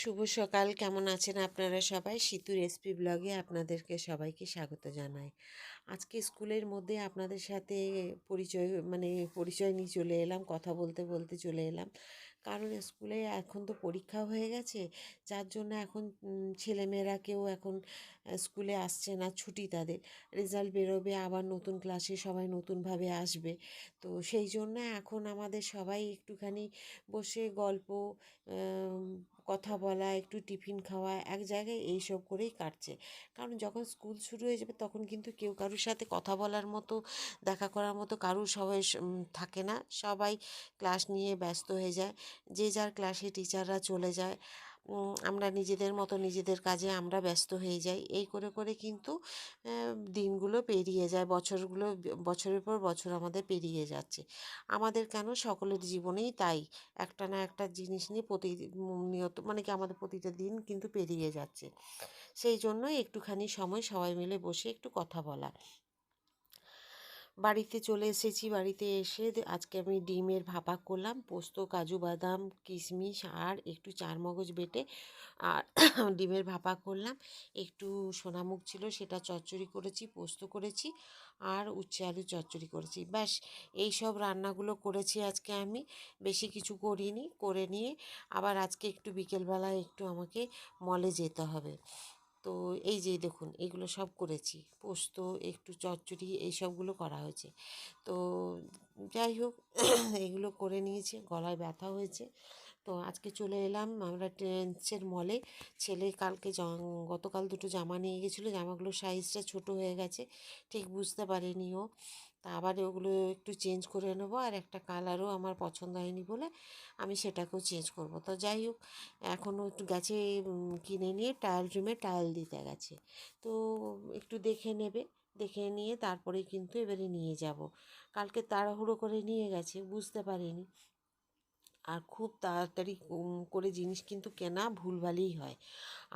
শুভ সকাল। কেমন আছেন আপনারা সবাই? সিতু রেসিপি ব্লগে আপনাদেরকে সবাইকে স্বাগত জানাই। আজকে স্কুলের মধ্যে আপনাদের সাথে পরিচয় মানে পরিচয় নিয়ে চলে এলাম, কথা বলতে বলতে চলে এলাম। কারণ স্কুলে এখন তো পরীক্ষা হয়ে গেছে, যার জন্য এখন ছেলেমেয়েরা কেউ এখন স্কুলে আসছে না, ছুটি তাদের। রেজাল্ট বেরোবে, আবার নতুন ক্লাসে সবাই নতুনভাবে আসবে। তো সেই জন্য এখন আমাদের সবাই একটুখানি বসে গল্প কথা বলা, একটু টিফিন খাওয়া, এক জায়গায় এই সব করেই কাটছে। কারণ যখন স্কুল শুরু হয়ে যাবে তখন কিন্তু কেউ কারোর সাথে কথা বলার মতো, দেখা করার মতো কারুর সবাই থাকে না। সবাই ক্লাস নিয়ে ব্যস্ত হয়ে যায়। যে যার ক্লাসে টিচাররা চলে যায়। আমরা নিজেদের মতো নিজেদের কাজে আমরা ব্যস্ত হয়ে যাই। এই করে করে কিন্তু দিনগুলো পেরিয়ে যায়। বছরগুলো, বছরের পর বছর আমাদের পেরিয়ে যাচ্ছে। আমাদের কেন? সকলের জীবনেই তাই। একটা না একটা জিনিস নিয়ে প্রতি নিয়ত মানে কি আমাদের প্রতিটা দিন কিন্তু পেরিয়ে যাচ্ছে। সেই জন্য একটুখানি সময় সবাই মিলে বসে একটু কথা বলা। বাড়িতে চলে এসেছি, বাড়িতে এসে আজকে আমি ডিমের ভাপা করলাম, পোস্ত, কাজু বাদাম, কিশমিশ আর একটু চারমগজ বেটে আর ডিমের ভাপা করলাম। একটু সোনামুখ ছিল, সেটা চচ্চড়ি করেছি, পোস্ত করেছি আর উচ্ছে আলু চচ্চড়ি করেছি। ব্যাস, এই সব রান্নাগুলো করেছি আজকে আমি, বেশি কিছু করিনি, করে নিয়ে আবার আজকে একটু বিকেলবেলা একটু আমাকে মলে যেতে হবে। তো এই যে দেখুন, এগুলো সব করেছি। পোস্ত, একটু চচ্চড়ি, এই সবগুলো করা হয়েছে। তো যাই হোক, এগুলো করে নিয়েছি, গলায় ব্যথা হয়েছে। তো আজকে চলে এলাম আমরা ট্রেন্সের মলে। ছেলে কালকে গতকাল দুটো জামা নিয়ে গেছিল। জামাগুলোর সাইজটা ছোট হয়ে গেছে, ঠিক বুঝতে পারেনি ও। তা আবার ওগুলো একটু চেঞ্জ করে নেব আর একটা কালারও আমার পছন্দ হয়নি বলে আমি সেটাকেও চেঞ্জ করব। তো যাই হোক, এখনও একটু গেছে কিনে নিয়ে ট্রায়াল রুমে ট্রায়াল দিতে গেছে। তো একটু দেখে নেবে, দেখে নিয়ে তারপরে কিন্তু এবারে নিয়ে যাব। কালকে তাড়াহুড়ো করে নিয়ে গেছে, বুঝতে পারিনি। আর খুব তাড়াতাড়ি করে জিনিস কিন্তু কেনা ভুলভালই হয়।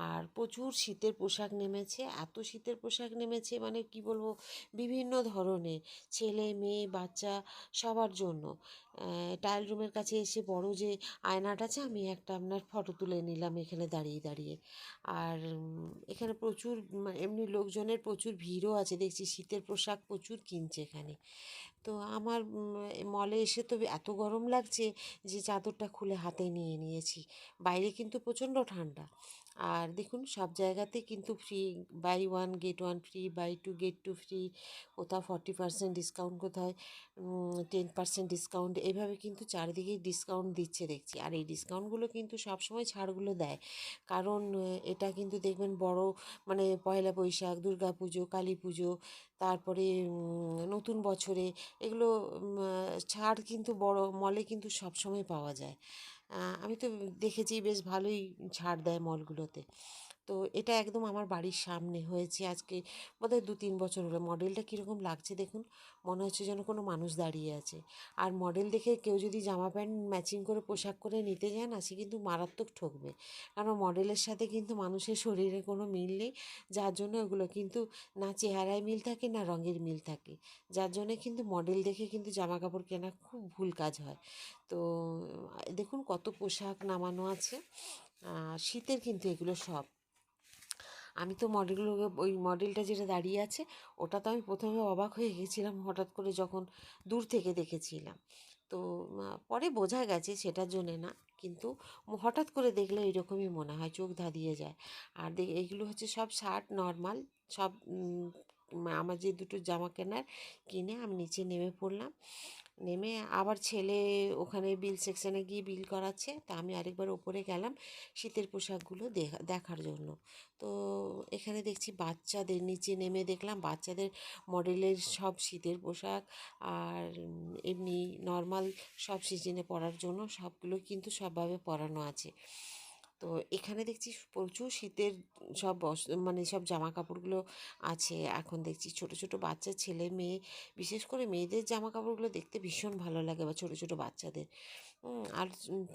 আর প্রচুর শীতের পোশাক নেমেছে, এত শীতের পোশাক নেমেছে মানে কি বলব, বিভিন্ন ধরনের, ছেলে, মেয়ে, বাচ্চা সবার জন্য। টাইল রুমের কাছে এসে বড় যে আয়নাটা আছে, আমি একটা আপনার ফটো তুলে নিলাম এখানে দাঁড়িয়ে দাঁড়িয়ে। আর এখানে প্রচুর মানে এমনি লোকজনের প্রচুর ভিড়ও আছে, দেখছি শীতের পোশাক প্রচুর কিনছে এখানে। তো আমার মলে এসে তো এত গরম লাগছে যে চাদরটা খুলে হাতে নিয়ে নিয়েছি। বাইরে কিন্তু প্রচণ্ড ঠান্ডা। আর দেখুন, সব জায়গাতে কিন্তু free buy one get one free buy two get two free কোথাও ফর্টি পার্সেন্ট ডিসকাউন্ট কোথায় টেন পার্সেন্ট ডিসকাউন্ট এইভাবে কিন্তু চারিদিকেই ডিসকাউন্ট দিচ্ছে দেখছি। আর এই ডিসকাউন্টগুলো কিন্তু সবসময় ছাড়গুলো দেয়। কারণ এটা কিন্তু দেখবেন বড় মানে পয়লা বৈশাখ, দুর্গা পুজো, কালী পুজো, তারপরে নতুন বছরে, এগুলো ছাড় কিন্তু বড় মলে কিন্তু সবসময় পাওয়া যায়। আমি তো দেখেছি বেশ ভালোই ছাড় দেয় মলগুলোতে তো এটা একদম আমার বাড়ির সামনে হয়েছে আজকে বোধহয় দু তিন বছর হলো। মডেলটা কীরকম লাগছে দেখুন, মনে হচ্ছে যেন কোনো মানুষ দাঁড়িয়ে আছে। আর মডেল দেখে কেউ যদি জামা প্যান্ট ম্যাচিং করে পোশাক করে নিতে যায় না, সে কিন্তু মারাত্মক ঠকবে। কারণ মডেলের সাথে কিন্তু মানুষের শরীরে কোনো মিল নেই, যার জন্য ওগুলো কিন্তু না চেহারায় মিল থাকে, না রঙের মিল থাকে। যার জন্যে কিন্তু মডেল দেখে কিন্তু জামা কাপড় কেনা খুব ভুল কাজ হয়। তো দেখুন কত পোশাক নামানো আছে। শীতের কিন্তু এগুলো সব। আমি তো মডেলগুলোকে ওই মডেলটা যেটা দাঁড়িয়ে আছে, ওটা তো আমি প্রথমে অবাক হয়ে গেছিলাম হঠাৎ করে যখন দূর থেকে দেখেছিলাম। তো পরে বোঝা গেছে সেটার জন্যে না, কিন্তু হঠাৎ করে দেখলে এরকমই মনে হয়, চোখ ধাঁধিয়ে যায়। আর দেখ এইগুলো হচ্ছে সব শার্ট নর্মাল সব আমার যে দুটো জামা কেনার কিনে আমি নিচে নেমে পড়লাম। নেমে আবার ছেলে ওখানে বিল সেকশানে গিয়ে বিল করাচ্ছে। তা আমি আরেকবার ওপরে গেলাম শীতের পোশাকগুলো দেখা, দেখার জন্য। তো এখানে দেখছি বাচ্চাদের নিচে নেমে দেখলাম বাচ্চাদের মডেলের সব শীতের পোশাক আর এমনি নর্মাল সব সিজনে পরার জন্য সবগুলো কিন্তু সবভাবে পরানো আছে। তো এখানে দেখছি প্রচুর শীতের সব মানে সব জামা কাপড়গুলো আছে। এখন দেখছি ছোট ছোট বাচ্চা, ছেলে, মেয়ে, বিশেষ করে মেয়েদের জামা কাপড়গুলো দেখতে ভীষণ ভালো লাগে বা ছোট ছোট বাচ্চাদের। আর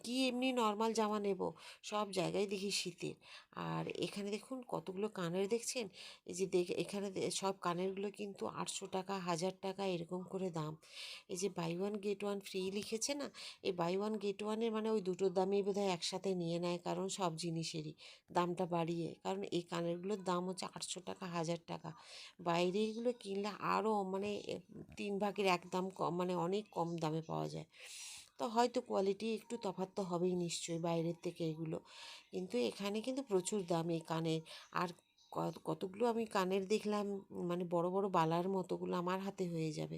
কি এমনি নর্মাল জামা নেব? সব জায়গায় দেখি শীতের। আর এখানে দেখুন কতগুলো কানের দেখছেন? এই যে দেখ, এখানে সব কানেরগুলো কিন্তু আটশো টাকা, হাজার টাকা এরকম করে দাম। এই যে buy one get one free লিখেছে না? এই বাই ওয়ান গেট ওয়ানের মানে ওই দুটোর দামেই বোধহয় একসাথে নিয়ে নেয়, কারণ সব জিনিসেরই দামটা বাড়িয়ে। কারণ এই কানেরগুলোর দাম হচ্ছে আটশো টাকা, হাজার টাকা। বাইরে এগুলো কিনলে আরও মানে তিন ভাগের এক দাম কম মানে অনেক কম দামে পাওয়া যায়। তো হয়তো কোয়ালিটি একটু তফাৎ তো হবেই নিশ্চয়ই বাইরের থেকে এগুলো। কিন্তু এখানে কিন্তু প্রচুর দাম এই কানের। আর কতগুলো আমি কানের দেখলাম মানে বড় বড় বালার মতোগুলো আমার হাতে হয়ে যাবে।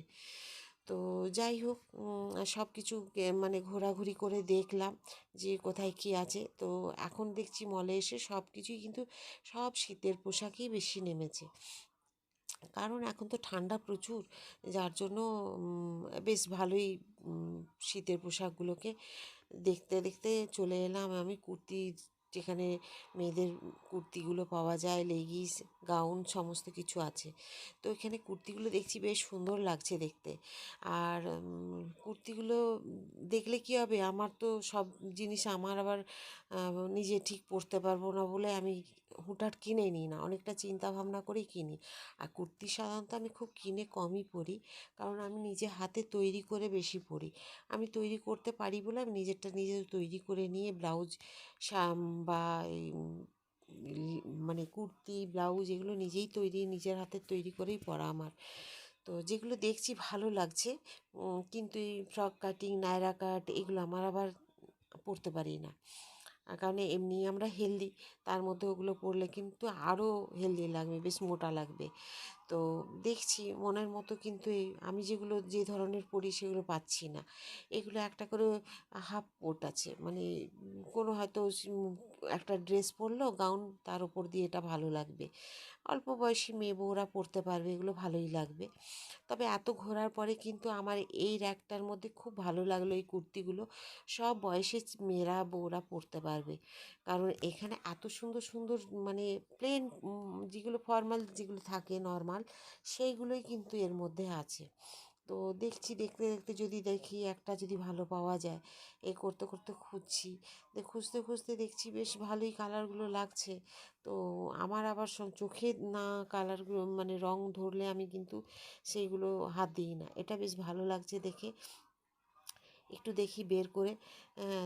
তো যাই হোক সব কিছু মানে ঘোরাঘুরি করে দেখলাম যে কোথায় কী আছে। তো এখন দেখছি মলে এসে সব কিছুই কিন্তু সব শীতের পোশাকই বেশি নেমেছে। কারণ এখন তো ঠান্ডা প্রচুর, যার জন্য বেশ ভালোই শীতের পোশাকগুলোকে দেখতে দেখতে চলে এলাম আমি কুর্তি যেখানে মেয়েদের কুর্তিগুলো পাওয়া যায়, লেগিস, গাউন সমস্ত কিছু আছে। তো এখানে কুর্তিগুলো দেখছি বেশ সুন্দর লাগছে দেখতে। আর কুর্তিগুলো দেখলে কি হবে? আমার তো সব জিনিস আমার আবার নিজে ঠিক পরতে পারব না বলে আমি হুটহাট কিনে নিই না। অনেকটা চিন্তা ভাবনা করেই কিনি। আর কুর্তি সাধারণত আমি খুব কিনে কমই পরি। কারণ আমি নিজে হাতে তৈরি করে বেশি পরি। আমি তৈরি করতে পারি বলে আমি নিজেরটা নিজে তৈরি করে নিয়ে ব্লাউজ বা এই মানে কুর্তি, ব্লাউজ এগুলো নিজেই তৈরি, নিজের হাতে তৈরি করেই পরা আমার। তো যেগুলো দেখছি ভালো লাগছে কিন্তু এই ফ্রক কাটিং, নায়রা কাট এগুলো আমার আবার পরতে পারি না। কারণ এমনি আমরা হেলদি, তার মধ্যে ওগুলো পরলে কিন্তু আরও হেলদি লাগবে, বেশ মোটা লাগবে। তো দেখছি মনের মতো কিন্তু এই আমি যেগুলো যে ধরনের পরি সেগুলো পাচ্ছি না। এগুলো একটা করে হাফ কোট আছে। মানে কোনো হয়তো একটা ড্রেস পরলো, গাউন তার উপর দিয়ে এটা ভালো লাগবে। অল্প বয়সী মেয়ে বউরা পরতে পারবে, এগুলো ভালোই লাগবে। তবে এত ঘোরার পরে কিন্তু আমার এই র্যাকটার মধ্যে খুব ভালো লাগল এই কুর্তিগুলো। সব বয়সের মেয়েরা বউরা পরতে পারবে। কারণ এখানে এত সুন্দর সুন্দর মানে প্লেন যেগুলো ফর্মাল যেগুলো থাকে নর্মাল সেইগুলোই কিন্তু এর মধ্যে আছে। তো দেখছি, দেখতে দেখতে যদি দেখি একটা যদি ভালো পাওয়া যায়, এ করতে করতে খুঁজছি। খুঁজতে খুঁজতে দেখছি বেশ ভালোই কালারগুলো লাগছে। তো আমার আবার চোখে না কালারগুলো মানে রং ধরলে আমি কিন্তু সেইগুলো হাত দিই না। এটা বেশ ভালো লাগছে দেখে। একটু দেখি বের করে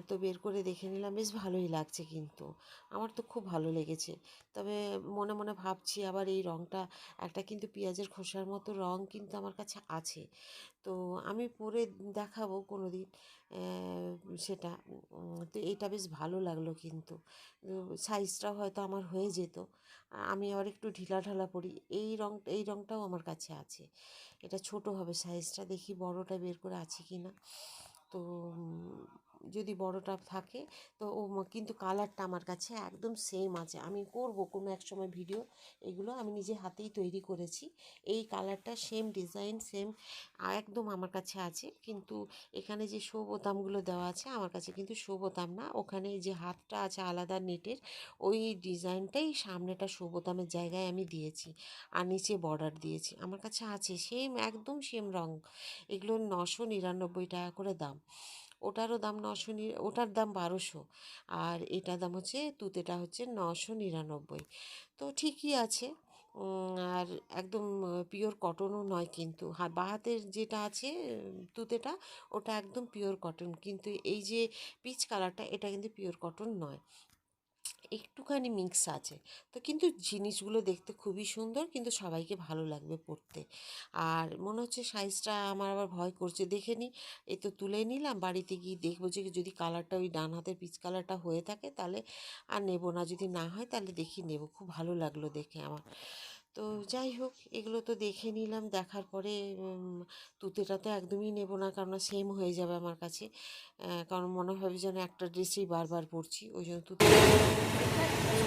তো বের করে দেখে নিলাম, বেশ ভালোই লাগছে কিন্তু। আমার তো খুব ভালো লেগেছে। তবে মনে মনে ভাবছি আবার এই রঙটা একটা কিন্তু পেঁয়াজের খোসার মতো রঙ কিন্তু আমার কাছে আছে। তো আমি পরে দেখাবো কোনো দিন সেটা। তো এটা বেশ ভালো লাগল কিন্তু। সাইজটাও হয়তো আমার হয়ে যেত। আমি আবার একটু ঢিলা ঢালা পরি। এই রং, এই রঙটাও আমার কাছে আছে। এটা ছোট হবে, সাইজটা দেখি বড়টা বের করে আছে কি না তো উম, যদি বড়টা থাকে, তো ও কিন্তু কালারটা আমার কাছে একদম সেম আছে। আমি করব কোনো এক সময় ভিডিও এগুলো আমি নিজে হাতেই তৈরি করেছি। এই কালারটা সেম ডিজাইন সেম একদম আমার কাছে আছে। কিন্তু এখানে যে শো বোতামগুলো দেওয়া আছে, আমার কাছে কিন্তু শো বোতাম না। ওখানে যে হাতটা আছে আলাদা নেটের, ওই ডিজাইনটাই সামনেটা শো বোতামের জায়গায় আমি দিয়েছি আর নিচে বর্ডার দিয়েছি। আমার কাছে আছে সেম একদম সেম রং। এগুলো নশো নিরানব্বই টাকা করে দাম। ওটারও দাম নশো ওটার দাম বারোশো। আর এটার দাম হচ্ছে, তুতেটা হচ্ছে নশো নিরানব্বই। তো ঠিকই আছে। আর একদম পিওর কটনও নয় কিন্তু। হা বাঁ হাতের যেটা আছে, তুতেটা, ওটা একদম পিওর কটন কিন্তু এই যে পিচ কালারটা এটা কিন্তু পিওর কটন নয়। একটুখানি মিক্স আছে। তো কিন্তু জিনিসগুলো দেখতে খুবই সুন্দর, কিন্তু সবাইকে ভালো লাগবে পড়তে। আর মনে হচ্ছে সাইজটা আমার আবার ভয় করছে। দেখে নিই এই তো তুলে নিলাম, বাড়িতে গিয়ে দেখব যে যদি কালারটা ওই ডান হাতের পিচ কালারটা হয়ে থাকে তাহলে আর নেব না, যদি না হয় তাহলে দেখি নেব। খুব ভালো লাগল দেখে আমার। তো যাই হোক, এগুলো তো দেখে নিলাম। দেখার পরে তুতেটা তো একদমই নেব না, কারণ সেম হয়ে যাবে আমার কাছে। কারণ মনে হবে যেন একটা ড্রেসেই বারবার পরছি, ওই জন্য তুতে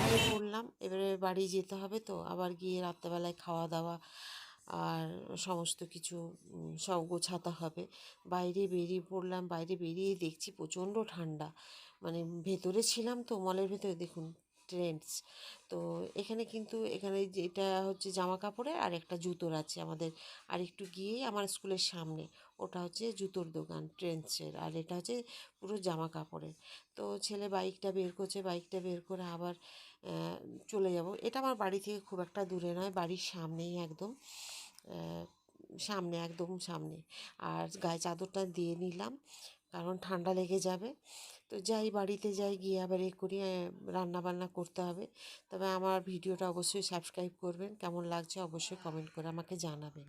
নিয়ে পড়লাম এবারে বাড়ি যেতে হবে তো, আবার গিয়ে রাত্রেবেলায় খাওয়া দাওয়া আর সমস্ত কিছু সব গোছাতে হবে। বাইরে বেরিয়ে পড়লাম, বাইরে বেরিয়ে দেখছি প্রচণ্ড ঠান্ডা। মানে ভেতরে ছিলাম তো, মলের ভেতরে, দেখুন। ট্রেন্ডস তো এখানে কিন্তু এখানে যেটা হচ্ছে জামা কাপড়ের আর একটা জুতোর আছে আমাদের। আর একটু গিয়েই আমার স্কুলের সামনে ওটা হচ্ছে জুতোর দোকান, ট্রেন্ডসের। আর এটা হচ্ছে পুরো জামা কাপড়ের তো ছেলে বাইকটা বের করছে, বাইকটা বের করে আবার চলে যাব। এটা আমার বাড়ি থেকে খুব একটা দূরে নয়, বাড়ির সামনেই একদম সামনে একদম সামনে। আর গায়ে চাদরটা দিয়ে নিলাম, কারণ ঠান্ডা লেগে যাবে। তো যাই বাড়িতে যাই গিয়ে আবার এ করি রান্নাবান্না করতে হবে। তবে আমার ভিডিওটা অবশ্যই সাবস্ক্রাইব করবেন। কেমন লাগছে অবশ্যই কমেন্ট করে আমাকে জানাবেন।